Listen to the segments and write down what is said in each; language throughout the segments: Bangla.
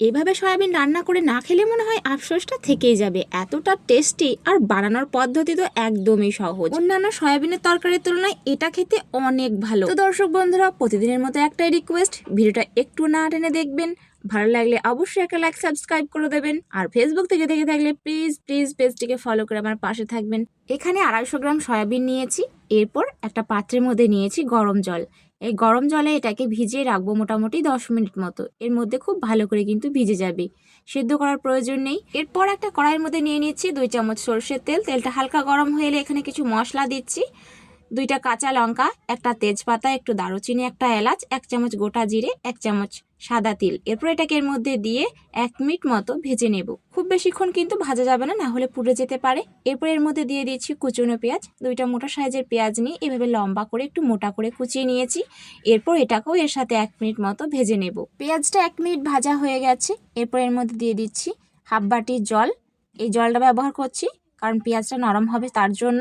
এভাবে সয়াবিন রান্না করে না খেলে মনে হয় আফসোসটা থেকেই যাবে। এতটা টেস্টি আর বানানোর পদ্ধতি তো একদমই সহজ। অন্যান্য সয়াবিনের তরকারির তুলনায় এটা খেতে অনেক ভালো। তো দর্শক বন্ধুরা, প্রতিদিনের মতো একটাই রিকোয়েস্ট ভিডিওটা একটু না টেনে দেখবেন। ভালো লাগলে অবশ্যই একটা লাইক সাবস্ক্রাইব করে দেবেন। আর ফেসবুক থেকে দেখে থাকলে প্লিজ প্লিজ পেজটিকে ফলো করে আমার পাশে থাকবেন। এখানে আড়াইশো গ্রাম সয়াবিন নিয়েছি। এরপর একটা পাত্রের মধ্যে নিয়েছি গরম জল। এই গরম জলে এটাকে ভিজিয়ে রাখব মোটামুটি দশ মিনিট মতো। এর মধ্যে খুব ভালো করে কিন্তু ভিজে যাবে। সেদ্ধ করার প্রয়োজন নেই। এরপর একটা কড়াইয়ের মধ্যে নিয়ে নিচ্ছি দুই চামচ সর্ষের তেল। তেলটা হালকা গরম হয়ে এলে এখানে কিছু মশলা দিচ্ছি। দুইটা কাঁচা লঙ্কা, একটা তেজপাতা, একটু দারুচিনি, একটা এলাচ, এক চামচ গোটা জিরে, এক চামচ সাদা তিল। এরপর এটাকে এর মধ্যে দিয়ে এক মিনিট মতো ভেজে নেব। খুব বেশিক্ষণ কিন্তু ভাজা যাবে না না হলে পুড়ে যেতে পারে। এরপর এর মধ্যে দিয়ে দিচ্ছি কুচনো পেঁয়াজ। দুইটা মোটা সাইজের পেঁয়াজ নিয়ে এভাবে লম্বা করে, একটু মোটা করে কুচিয়ে নিয়েছি। এরপর এটাকেও এর সাথে এক মিনিট মতো ভেজে নেব। পেঁয়াজটা এক মিনিট ভাজা হয়ে গেছে। এরপর এর মধ্যে দিয়ে দিচ্ছি হাফ বাটির জল। এই জলটা ব্যবহার করছি, কারণ পেঁয়াজটা নরম হবে তার জন্য।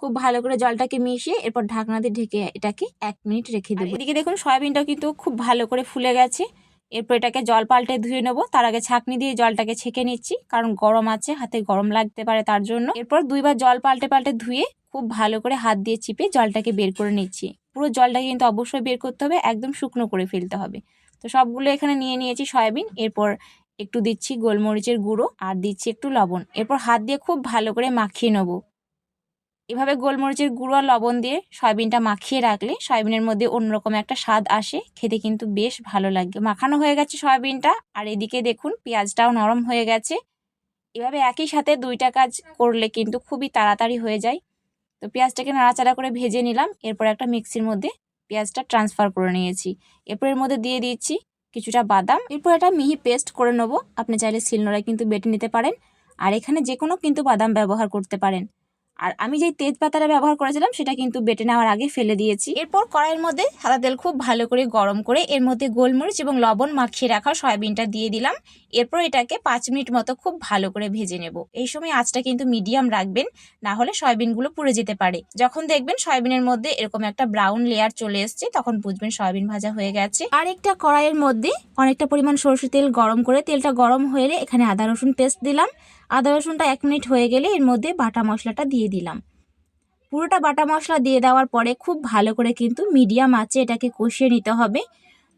খুব ভালো করে জলটাকে মিশিয়ে এরপর ঢাকনা দিয়ে ঢেকে এটাকে এক মিনিট রেখে দেবো। এদিকে দেখুন সয়াবিনটাও কিন্তু খুব ভালো করে ফুলে গেছে। এরপর এটাকে জল পাল্টে ধুয়ে নেব। তার আগে ছাঁকনি দিয়ে জলটাকে ছেঁকে নিচ্ছি কারণ গরম আছে হাতে গরম লাগতে পারে তার জন্য। এরপর দুইবার জল পাল্টে পাল্টে ধুয়ে খুব ভালো করে হাত দিয়ে চিপে জলটাকে বের করে নিচ্ছি। পুরো জলটাকে কিন্তু অবশ্যই বের করতে হবে একদম শুকনো করে ফেলতে হবে। তো সবগুলো এখানে নিয়ে নিয়েছি সয়াবিন। এরপর একটু দিচ্ছি গোলমরিচের গুঁড়ো আর দিচ্ছি একটু লবণ। এরপর হাত দিয়ে খুব ভালো করে মাখিয়ে নেব। এভাবে গোলমরিচের গুঁড়ো আর লবণ দিয়ে সয়াবিনটা মাখিয়ে রাখলে সয়াবিনের মধ্যে অন্যরকম একটা স্বাদ আসে। খেতে কিন্তু বেশ ভালো লাগে। মাখানো হয়ে গেছে সয়াবিনটা। আর এদিকে দেখুন, পেঁয়াজটাও নরম হয়ে গেছে। এভাবে একই সাথে দুইটা কাজ করলে কিন্তু খুবই তাড়াতাড়ি হয়ে যায়। তো পেঁয়াজটাকে নাড়াচাড়া করে ভেজে নিলাম। এরপর একটা মিক্সির মধ্যে পেঁয়াজটা ট্রান্সফার করে নিয়েছি। এরপর এর মধ্যে দিয়ে দিচ্ছি কিছুটা বাদাম। এরপর একটা মিহি পেস্ট করে নেব। আপনি চাইলে শিলনোড়ায় কিন্তু বেটে নিতে পারেন। আর এখানে যে কোনো কিন্তু বাদাম ব্যবহার করতে পারেন। আর আমি যেই তেজপাতাটা ব্যবহার করেছিলাম, সেটা কিন্তু বেটে নেওয়ার আগে ফেলে দিয়েছি। এরপর কড়াইয়ের মধ্যে সাদা তেল খুব ভালো করে গরম করে এর মধ্যে গোলমরিচ এবং লবণ মাখিয়ে রাখা সয়াবিনটা দিয়ে দিলাম। এরপর এটাকে পাঁচ মিনিট মতো খুব ভালো করে ভেজে নেব। এই সময় আঁচটা কিন্তু মিডিয়াম রাখবেন, না হলে সয়াবিনগুলো পুড়ে যেতে পারে। যখন দেখবেন সয়াবিনের মধ্যে এরকম একটা ব্রাউন লেয়ার চলে এসছে, তখন বুঝবেন সয়াবিন ভাজা হয়ে গেছে। আর একটা কড়াইয়ের মধ্যে অনেকটা পরিমাণ সরষে তেল গরম করে, তেলটা গরম হয়ে এখানে আদা রসুন পেস্ট দিলাম। আদা রসুনটা এক মিনিট হয়ে গেলে এর মধ্যে বাটা মশলাটা দিয়ে দিলাম। পুরোটা বাটা মশলা দিয়ে দেওয়ার পরে খুব ভালো করে কিন্তু মিডিয়াম আঁচে এটাকে কষিয়ে নিতে হবে।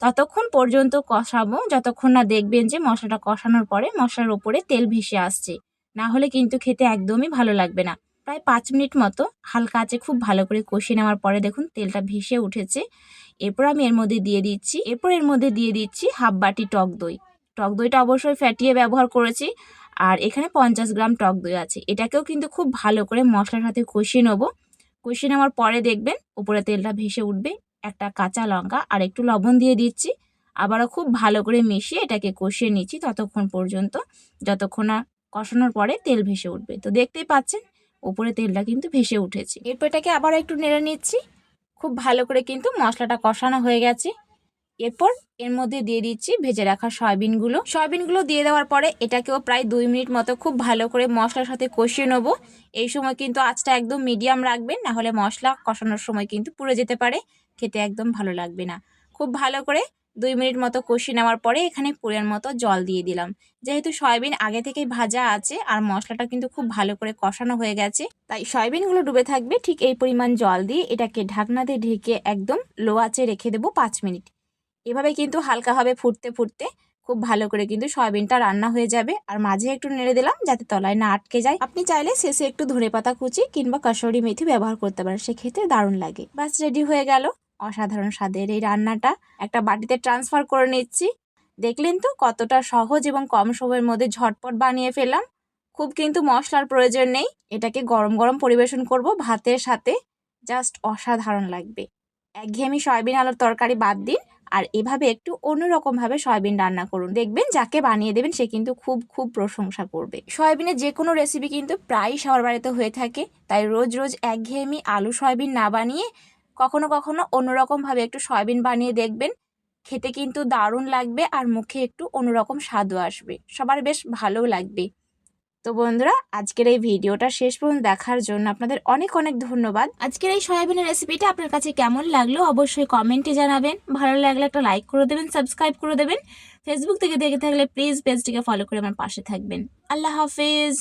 ততক্ষণ পর্যন্ত কষাবো। যতক্ষণ না দেখবেন যে মশলাটা কষানোর পরে মশলার ওপরে তেল ভেসে আসছে। না হলে কিন্তু খেতে একদমই ভালো লাগবে না। প্রায় পাঁচ মিনিট মতো হালকা আঁচে খুব ভালো করে কষিয়ে নেওয়ার পরে দেখুন তেলটা ভেসে উঠেছে। এরপর আমি এর মধ্যে দিয়ে দিচ্ছি। এরপর এর মধ্যে দিয়ে দিচ্ছি হাফ বাটি টক দই। টক দইটা অবশ্যই ফ্যাটিয়ে ব্যবহার করেছি। আর এখানে পঞ্চাশ গ্রাম টক দই আছে। এটাকেও কিন্তু খুব ভালো করে মশলার সাথে কষিয়ে নেব। কষিয়ে নেওয়ার পরে দেখবেন উপরে তেলটা ভেসে উঠবে। একটা কাঁচা লঙ্কা আর একটু লবণ দিয়ে দিচ্ছি। আবারও খুব ভালো করে মিশিয়ে এটাকে কষিয়ে নিচ্ছি ততক্ষণ পর্যন্ত। যতক্ষণ না কষানোর পরে তেল ভেসে উঠবে। তো দেখতেই পাচ্ছেন, উপরে তেলটা কিন্তু ভেসে উঠেছে। এরপর এটাকে আবারও একটু নেড়ে নিচ্ছি। খুব ভালো করে কিন্তু মশলাটা কষানো হয়ে গেছে। এরপর এর মধ্যে দিয়ে দিচ্ছি ভেজে রাখা সয়াবিনগুলো। সয়াবিনগুলো দিয়ে দেওয়ার পরে এটাকেও প্রায় দুই মিনিট মতো খুব ভালো করে মশলার সাথে কষিয়ে নেব। এই সময় কিন্তু আঁচটা একদম মিডিয়াম রাখবেন, না হলে মশলা কষানোর সময় কিন্তু পুড়ে যেতে পারে। খেতে একদম ভালো লাগবে না। খুব ভালো করে দুই মিনিট মতো কষিয়ে নেওয়ার পরে এখানে পুরের মতো জল দিয়ে দিলাম। যেহেতু সয়াবিন আগে থেকেই ভাজা আছে আর মশলাটা কিন্তু খুব ভালো করে কষানো হয়ে গেছে, তাই সয়াবিনগুলো ডুবে থাকবে। ঠিক এই পরিমাণ জল দিয়ে এটাকে ঢাকনা দিয়ে ঢেকে একদম লো আঁচে রেখে দেবো পাঁচ মিনিট। এভাবে কিন্তু হালকাভাবে ফুটতে ফুটতে খুব ভালো করে কিন্তু সয়াবিনটা রান্না হয়ে যাবে। আর মাঝে একটু নেড়ে দিলাম যাতে তলায় না আটকে যায়। আপনি চাইলে শেষে একটু ধনে পাতা কুচি কিংবা কাসরি মেথি ব্যবহার করতে পারেন, সেক্ষেত্রে দারুণ লাগে। বাস রেডি হয়ে গেল অসাধারণ স্বাদের এই রান্নাটা। একটা বাটিতে ট্রান্সফার করে নিচ্ছি। দেখলেন তো কতটা সহজ এবং কম সময়ের মধ্যে ঝটপট বানিয়ে ফেললাম। খুব কিন্তু মশলার প্রয়োজন নেই। এটাকে গরম গরম পরিবেশন করব ভাতের সাথে। জাস্ট অসাধারণ লাগবে। একঘেয়েমি সয়াবিন আলুর তরকারি বাদ দিন। আর এভাবে একটু অন্যরকমভাবে সয়াবিন রান্না করুন। দেখবেন যাকে বানিয়ে দেবেন সে কিন্তু খুব খুব প্রশংসা করবে। সয়াবিনের যে কোনো রেসিপি কিন্তু প্রায়ই সবার বাড়িতে হয়ে থাকে। তাই রোজ রোজ একঘেয়েমি আলু সয়াবিন না বানিয়ে কখনো কখনো অন্যরকমভাবে একটু সয়াবিন বানিয়ে দেখবেন। খেতে কিন্তু দারুণ লাগবে আর মুখে একটু অন্যরকম স্বাদও আসবে। সবার বেশ ভালো লাগবে। তো বন্ধুরা, আজকের এই ভিডিওটা শেষ পর্যন্ত দেখার জন্য আপনাদের অনেক অনেক ধন্যবাদ। আজকের এই সয়াবিনের রেসিপিটা আপনার কাছে কেমন লাগল অবশ্যই কমেন্টে জানাবেন। ভালো লাগলে একটা লাইক করে দেবেন সাবস্ক্রাইব করে দেবেন। ফেসবুক থেকে দেখে থাকলে প্লিজ পেজটিকে ফলো করে আমার পাশে থাকবেন। আল্লাহ হাফেজ।